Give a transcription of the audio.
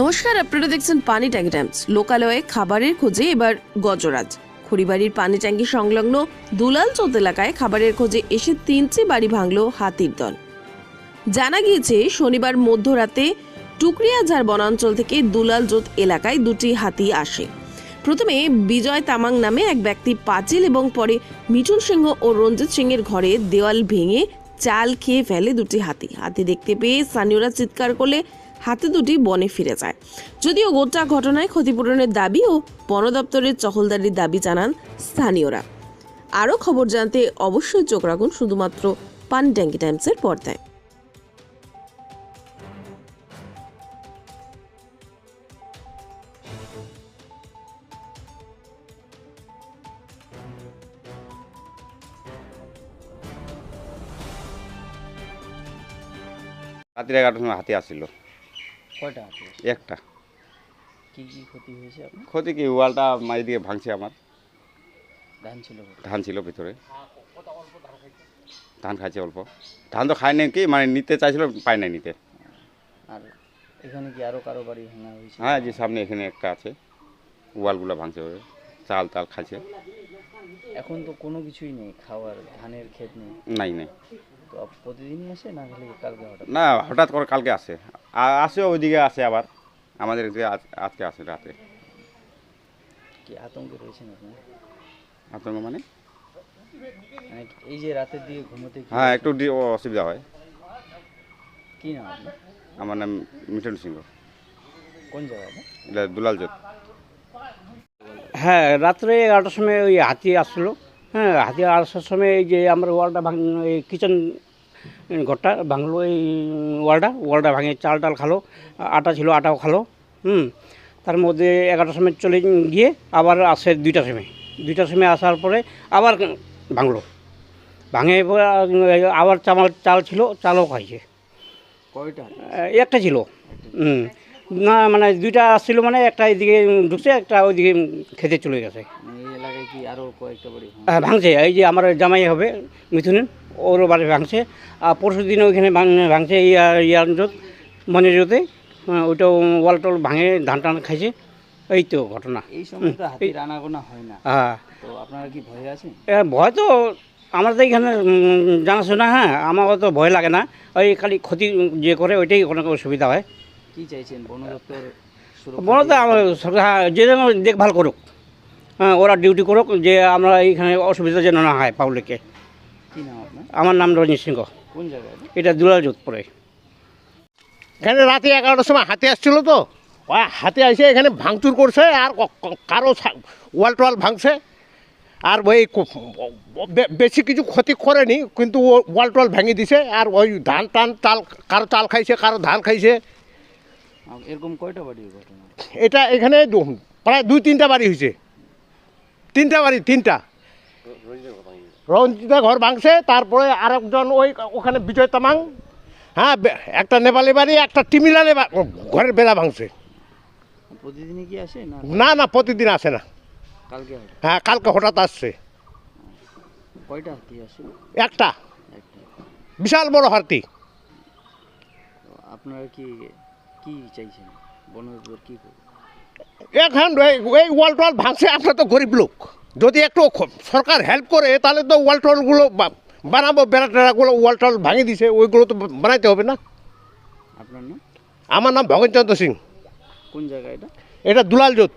নমস্কার, আপনারা দেখছেন পানি ট্যাঙ্কি টাইমস। লোকালয়ে খাবারের খোঁজে এবার গজরাজ। খড়িবাড়ির পানি ট্যাঙ্কি সংলগ্ন দুলাল চোত এলাকায় খাবারের খোঁজে এসে তিনটি বাড়ি ভাঙল হাতির দল। জানা গিয়েছে, শনিবার মধ্যরাতে টুকরিয়াঝাড় বনাঞ্চল থেকে দুলাল জোত এলাকায় দুটি হাতি আসে। প্রথমে বিজয় তামাং নামে এক ব্যক্তি পাঁচিল এবং পরে মিঠুন সিংহ ও রঞ্জিত সিংয়ের ঘরে দেওয়াল ভেঙে চাল খেয়ে ফেলে দুটি হাতি। হাতি দেখতে পেয়ে স্থানীয়রা চিৎকার করলে হাতি দুটি বনে ফিরে যায়। যদিও গোটা ঘটনায় ক্ষতিপূরণের দাবি ও বন দপ্তরের চহলদারির দাবি জানান স্থানীয়রা। আরও খবর জানতে অবশ্যই চোখ রাখুন শুধুমাত্র পানি ট্যাঙ্কি টাইমসের পর্দায়। রাত্রি এগারোটার সময় হাতি আসছিল কয়টা একটা। কি কি ক্ষতি হয়েছে আপনার? ক্ষতি কি? ওয়ালটা মাঝে দিকে ভাঙছে আমার। ধান ছিল ধান ছিল ভিতরে। ধান খাইছে অল্প। ধান তো খায় নাই কি? মানে নিতে চাইছিল পায় নাই নিতে। আর এখানে কি আরও কারও বাড়ি ভাঙা হয়েছে? হ্যাঁ যে সামনে এখানে একটা আছে। ওয়ালগুলো ভাঙছে ওই চাল তাল খাইছে। এখন তো কোনো কিছুই নেই খাওয়ার ধানের ক্ষেত নেই। নাই নাই। তো প্রতিদিনই আসে না খালি কালকে হঠাৎ না হঠাৎ করে কালকে আসে। আসে ওইদিকে আসে আবার। আমাদের এদিকে আজ- আজকে আসে রাতে। কি আতঙ্কে রয়েছেন আপনি? আতঙ্ক মানে? মানে এই যে রাতের দিকে ঘুমোতে হ্যাঁ একটু অসুবিধা? হয়। কি নাম আমার নাম মিঠুন সিংহ। কোন জায়গাটা এটা দুলাল জোত হ্যাঁ রাত্রে এগারোটার সময় ওই হাতি আসলো। হ্যাঁ হাতি আসার সময় এই যে আমার ওয়ালটা ভাঙ এই কিচেন ঘরটা ভাঙলো এই ওয়ালটা ওয়ালটা ভাঙে চাল টাল খালো আটা ছিল আটাও খালো হুম। তার মধ্যে এগারোটার সময় চলে গিয়ে আবার আসে দুইটার সময়। দুইটার সময় আসার পরে আবার ভাঙলো। ভাঙে পরে আবার চামাল চাল ছিল চালও খাইছে। কয়টা? একটা ছিল। হুম। না মানে দুইটা আসছিল মানে একটা এইদিকে ঢুকছে একটা ওইদিকে খেতে চলে গেছে। মানে এই এলাকায় কি আরও কয়েকটা বাড়ি হ্যাঁ, ভাঙছে এই যে আমার জামাই হবে মিথুন ওর বাড়ি ভাঙছে। আর পরশু দিন ওইখানে ভাঙ- ভাঙছে ইয়ার ইয়ারজোত মনেজোতে ওইটাও ওয়াল টল ভাঙে ধান টান খাইছে। এই তো ঘটনা। এই সময় তো হাতির আনাগোনা হয় না। হ্যাঁ। তো আপনারা কি ভয়ে আছেন? ভয় তো আমরা তো এখানে জানাশোনা হ্যাঁ আমার তো ভয় লাগে না। ওই খালি ক্ষতি যে করে ওইটাই অনেক অসুবিধা হয়। কি চাইছেন? বন দপ্তর আমার হ্যাঁ, যে যেন দেখভাল করুক। হ্যাঁ ওরা ডিউটি করুক যে আমরা এইখানে অসুবিধা যেন না হয় পাবলিকে কি নাম আপনার? আমার নাম রঞ্জিত সিংহ। কোন জায়গায় এটা? দুলাল যোধপুরে। এখানে রাতে এগারোটার সময় হাতি আসছিল তো? হাতি এসে এখানে ভাঙচুর করছে আর কারও ওয়াল টোয়াল ভাঙছে। আর ওই বেশি কিছু ক্ষতি করেনি কিন্তু ও ওয়াল টোয়াল ভেঙে দিছে আর ওই ধান টান তাল কারও চাল খাইছে কারও ধান খাইছে। এরকম কয়টা ঘটনা? এটা এখানে প্রায় দুই তিনটা বাড়ি হয়েছে। তিনটা বাড়ি তিনটা। রঞ্জিতা ঘর ভাঙছে তারপরে আরেকজন ওই ওখানে বিজয় তামাং হ্যাঁ একটা নেপালি বাড়ি একটা টিমিলালে ঘরের বেলা ভাঙছে। প্রতিদিনই কি আসে না? না প্রতিদিন আসে না। কালকে হ্যাঁ? কালকে হঠাৎ আসছে। কয়টা হাতি আসে? একটা। বিশাল বড় হাতি। আপনারা কি কি চাইছেন? বন দপ্তর কি করবে? এখন এই- ওয়াল ভাঙছে আমরা তো গরিব লোক। যদি একটু সরকার হেল্প করে তাহলে তো ওয়াল টলগুলো বানাবো বেড়া টেড়াগুলো ওয়াল টল ভাঙে দিছে ওইগুলো তো বানাইতে হবে না। আপনার নাম? আমার নাম ভগৎচন্দ্র সিং। কোন জায়গা এটা? এটা দুলাল জোত।